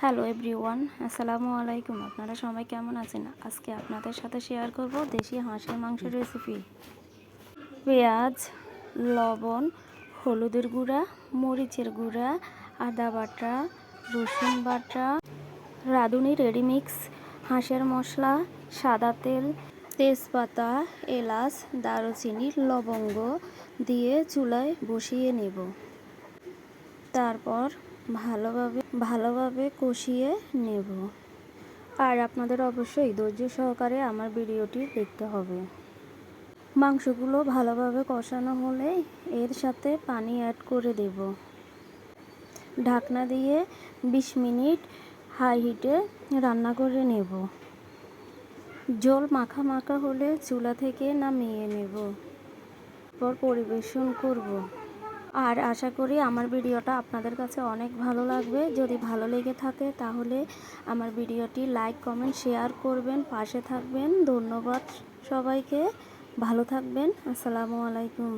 Hello everyone, আসসালামু আলাইকুম। আপনারা সবাই কেমন আছেন? আজকে আপনাদের সাথে শেয়ার করব দেশি হাঁসের মাংসের রেসিপি পেঁয়াজ, লবণ, হলুদের গুঁড়া, মরিচের গুঁড়া, আদা বাটা, রসুন বাটা, রাঁধুনি রেডিমিক্স হাঁসের মশলা, সাদা তেল, তেজপাতা, এলাচ, দারুচিনি, লবঙ্গ দিয়ে চুলায় বসিয়ে নেব। তারপর ভালোভাবে ভালোভাবে কষিয়ে নেব। আর আপনাদের অবশ্যই ধৈর্য সহকারে আমার ভিডিওটি দেখতে হবে। মাংসগুলো ভালোভাবে কষানো হলে এর সাথে পানি অ্যাড করে দেব। ঢাকনা দিয়ে ২০ মিনিট হাই হিটে রান্না করে নেব। জল মাখা মাখা হলে চুলা থেকে নামিয়ে নেব। পর পরিবেশন করব। আর আশা করি আমার ভিডিওটা আপনাদের কাছে অনেক ভালো লাগবে। যদি ভালো লেগে থাকে তাহলে আমার ভিডিওটি লাইক, কমেন্ট, শেয়ার করবেন, পাশে থাকবেন। ধন্যবাদ সবাইকে। ভালো থাকবেন। আসসালামু আলাইকুম।